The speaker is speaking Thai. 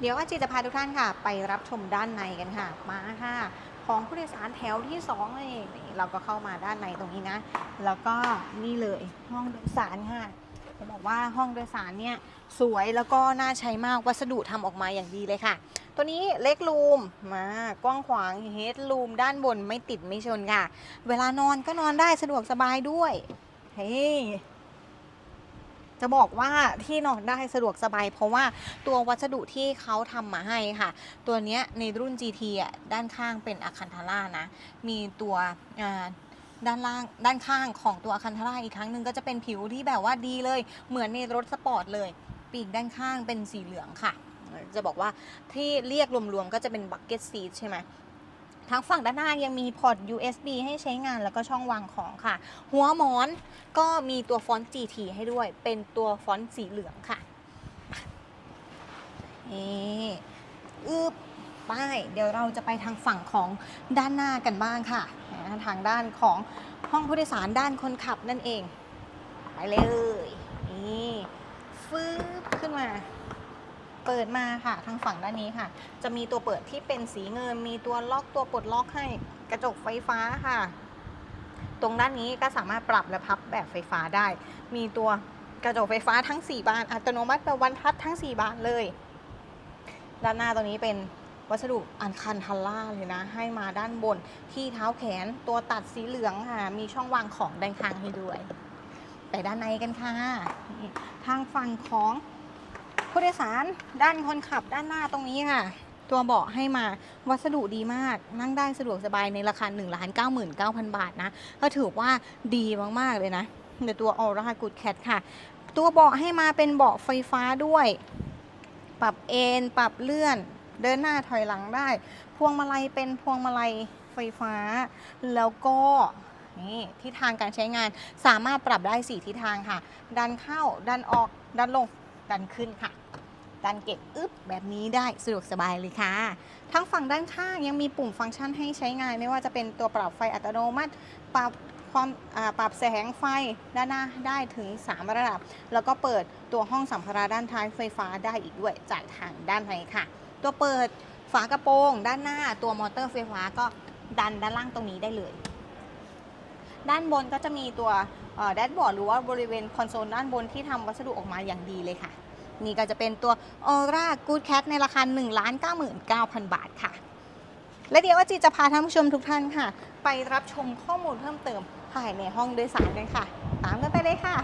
เดี๋ยวอาจีจะพาทุกท่านค่ะ ไปรับชมด้านในกันค่ะ มาค่ะ ของผู้โดยสารแถวที่2เลยนี่เราก็เข้ามาด้านในตรงนี้นะ แล้วก็นี่เลยห้องโดยสารค่ะจะบอกว่าห้องโดยสารเนี่ยสวยแล้วก็น่าใช้มากวัสดุทำออกมาอย่างดีเลยค่ะ ตัวนี้เล็กรูมมากว้างขวางเฮดรูมด้านบนไม่ติดไม่ชนค่ะ เวลานอนก็นอนได้สะดวกสบายด้วย เฮ้ จะบอกว่าที่นอนได้สะดวกสบาย เพราะว่าตัววัสดุที่เขาทำมาให้ค่ะ ตัวเนี้ยในรุ่น GT อะด้านข้างเป็นอะคันทาร่านะ มีตัวด้านล่างด้านข้างของตัวอะคันทาร่าอีกครั้งหนึ่งก็จะเป็นผิวที่แบบว่าดีเลย เหมือนในรถสปอร์ตเลย ปีกด้านข้างเป็นสีเหลืองค่ะ จะบอกว่าที่เรียกรวมๆก็จะเป็นบักเก็ตซีทใช่ไหม ทั้งฝั่งด้านหน้ายังมีพอร์ต USB ให้ใช้งานแล้วก็ช่องวางของค่ะ หัวหมอนก็มีตัวฟอนต์ GT ให้ด้วย เป็นตัวฟอนต์สีเหลืองค่ะนี่อึบป้ายเดี๋ยวเราจะไปทางฝั่งของด้านหน้ากันบ้างค่ะนะทางด้านของห้องผู้โดยสารด้านคนขับนั่นเอง ไปเลย นี่ฟืบขึ้นมา เปิดมาค่ะ ทางฝั่งด้านนี้ค่ะ จะมีตัวเปิดที่เป็นสีเงิน มีตัวล็อกตัวปลดล็อกให้กระจกไฟฟ้าค่ะ ตรงด้านนี้ก็สามารถปรับและพับแบบไฟฟ้าได้ มีตัวกระจกไฟฟ้าทั้ง 4 บาน อัตโนมัติแบบวันทัดทั้ง 4 บานเลย ด้านหน้าตรงนี้เป็นวัสดุอันคันทัลล่าเลยนะ ให้มาด้านบนที่เท้าแขนตัวตัดสีเหลืองค่ะ มีช่องวางของด้านข้างให้ด้วย ไปด้านในกันค่ะ ทางฝั่งของ ผู้โดยสารด้านคนขับด้านหน้าตรงนี้ค่ะ ตัวเบาะให้มาวัสดุดีมาก นั่งได้สะดวกสบายในราคา1 9 9 0 0 0บาทนะ ก็ถือว่าดีมาก ๆ เลยนะในตัว Aura Good Cat ค่ะ ตัวเบาะให้มาเป็นเบาะไฟฟ้าด้วย ปรับเอนปรับเลื่อน เดินหน้าถอยหลังได้ พวงมาลัยเป็นพวงมาลัยไฟฟ้า แล้วก็นี่ทิศทางการใช้งานสามารถปรับได้ 4 ทิศทางค่ะ ดันเข้า ดันออก ดันลง ดันขึ้นค่ะ ดันเก็บอึ๊บแบบนี้ได้สะดวกสบายเลยค่ะ ทั้งฝั่งด้านข้างยังมีปุ่มฟังก์ชันให้ใช้งาน ไม่ว่าจะเป็นตัวปรับไฟอัตโนมัติ ปรับความปรับแสงไฟด้านหน้าได้ถึง 3 ระดับ แล้วก็เปิดตัวห้องสัมภาระด้านท้ายไฟฟ้าได้อีกด้วยจากทางด้านในค่ะ ตัวเปิดฝากระโปรงด้านหน้าตัวมอเตอร์ไฟฟ้าก็ดันด้านล่างตรงนี้ได้เลย ด้านบนก็จะมีตัวแดชบอร์ดหรือว่าบริเวณคอนโซลด้านบนที่ทำวัสดุออกมาอย่างดีเลยค่ะ นี่ก็จะเป็นตัว Aura Good Cat ในราคา 1 9 9 0 0 0 บาทค่ะ และเดี๋ยวอาจีจะพาท่านผู้ชมทุกท่านค่ะ ไปรับชมข้อมูลเพิ่มเติมภายในห้องโดยสารกันค่ะ ตามกันไปเลยค่ะ